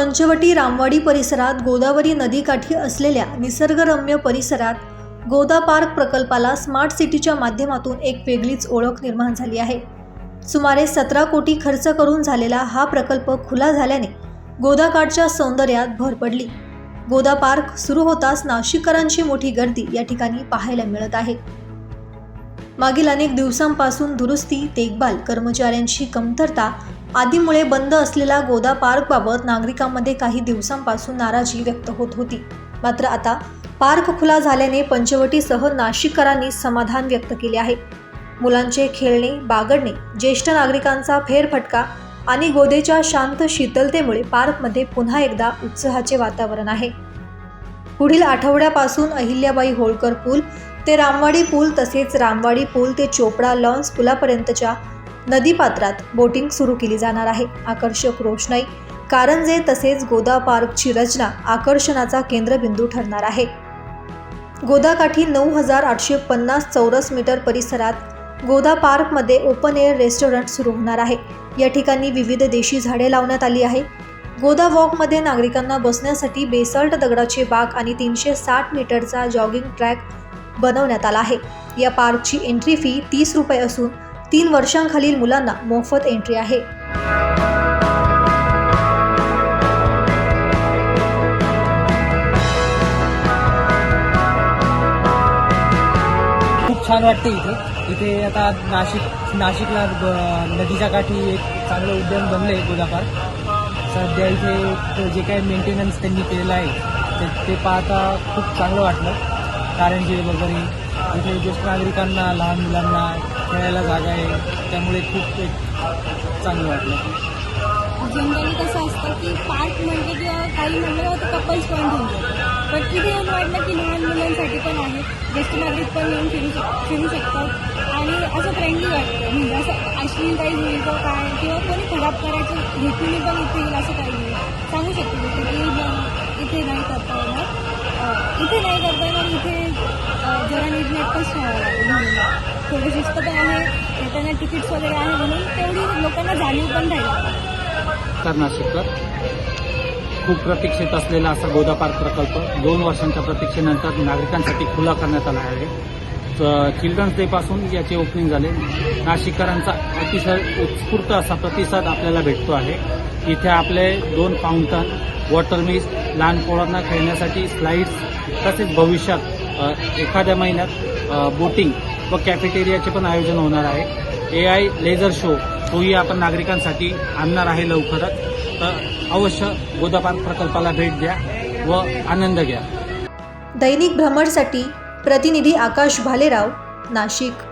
पंचवटी रामवाडी परिसरात गोदावरी नदीकाठी असलेल्या निसर्गरम्य परिसरात गोदा पार्क प्रकल्पाला स्मार्ट सिटीच्या माध्यमातून एक वेगळीच ओळख निर्माण झाली आहे. सुमारे सतरा कोटी खर्च करून झालेला हा प्रकल्प खुला झाल्याने गोदाकाठच्या सौंदर्यात भर पडली. गोदा पार्क सुरू होताच नाशिककरांची मोठी गर्दी या ठिकाणी पाहायला मिळत आहे. मागील अनेक दिवसांपासून दुरुस्ती देखभाल कर्मचाऱ्यांची कमतरता आदीमुळे बंद असलेला गोदा पार्कबाबत नागरिकांमध्ये काही दिवसांपासून नाराजी व्यक्त होत होती. मात्र आता पार्क खुला झाल्याने पंचवटीसह नाशिककरांनी समाधान व्यक्त केले आहे. मुलांचे खेळणे बागडणे ज्येष्ठ नागरिकांचा फेरफटका आणि गोदेच्या शांत शीतलतेमुळे पार्कमध्ये पुन्हा एकदा उत्साहाचे वातावरण आहे. पुढील आठवड्यापासून अहिल्याबाई होळकर पूल ते रामवाडी पूल तसेच रामवाडी पूल ते चोपडा लॉन्स पुलापर्यंतच्या नदीपात्रात बोटिंग सुरू केली जाणार आहे. आकर्षक रोषणाई कारंजे तसेच गोदा पार्कची रचना आकर्षणाचा केंद्रबिंदू ठरणार आहे. गोदाकाठी नऊ हजार आठशे पन्नास चौरस मीटर परिसरात गोदा पार्कमध्ये ओपन एअर रेस्टॉरंट सुरू होणार आहे. या ठिकाणी विविध देशी झाडे लावण्यात आली आहे. गोदा वॉकमध्ये नागरिकांना बसण्यासाठी बेसल्ट दगडाचे बाग आणि तीनशे साठ मीटरचा जॉगिंग ट्रॅक बनवण्यात आला आहे. या पार्कची एंट्री फी तीस रुपये असून तीन वर्षांखालील मुलांना मोफत एंट्री आहे. खूप छान वाटते इथे. इथे आता नाशिक नाशिकला नदीच्या काठी एक चांगलं उद्यान बनलं आहे गोदा सध्या इथे जे काही मेंटेनन्स त्यांनी केलेलं आहे ते ते पाहता खूप चांगलं वाटलं. कारंजी वगैरे इथे ज्येष्ठ नागरिकांना लहान मुलांना खेळायला जागा आहे. त्यामुळे खूप एक चांगलं वाटलं. जनरली कसं असतं की पार्क म्हणजे किंवा काही म्हणलं तर कपल्स पॉईंट होऊन जातं पण इथे येऊन वाटलं की लहान मुलांसाठी पण आहे. ज्येष्ठ नागरिक पण येऊन फिरू शक फिरू शकतात. आणि असं फ्रेंडली वाटतं. म्हणजे असं अश्लील काही होईल का काय किंवा कोणी खराब करायचं हेतूने पण इथे येईल असं काही नाही. सांगू शकतो की इथे नाही करता येणार. इथे नाही करता येणार इथे ठेवावं म्हणून थोडी शिस्त पण आहे येताना तिकीट्स वगैरे आहे म्हणून तेवढी लोकांना जाणीव पण राहील. तर नाशिककर खूप प्रतीक्षित असलेला असा गोदापार प्रकल्प. दोन वर्षांच्या प्रतीक्षेनंतर नागरिकांसाठी खुला करण्यात आला आहे. च- चिल्ड्रन्स डे पासून याचे ओपनिंग झाले. नाशिककरांचा अतिशय उत्स्फूर्त असा प्रतिसाद आपल्याला भेटतो आहे. इथे आपले दोन फाउंटन वॉटर मिस लहान पोळांना खेळण्यासाठी स्लाईड्स तसेच भविष्यात एखाद्या महिन्यात बोटिंग व कॅफेटेरियाचे पण आयोजन होणार आहे. ए आय लेझर शो तोही आपण नागरिकांसाठी आणणार आहे लवकरच. तर अवश्य गोदा पार्क प्रकल्पाला भेट द्या व आनंद घ्या. दैनिक भ्रमणसाठी प्रतिनिधी आकाश भालेराव नाशिक.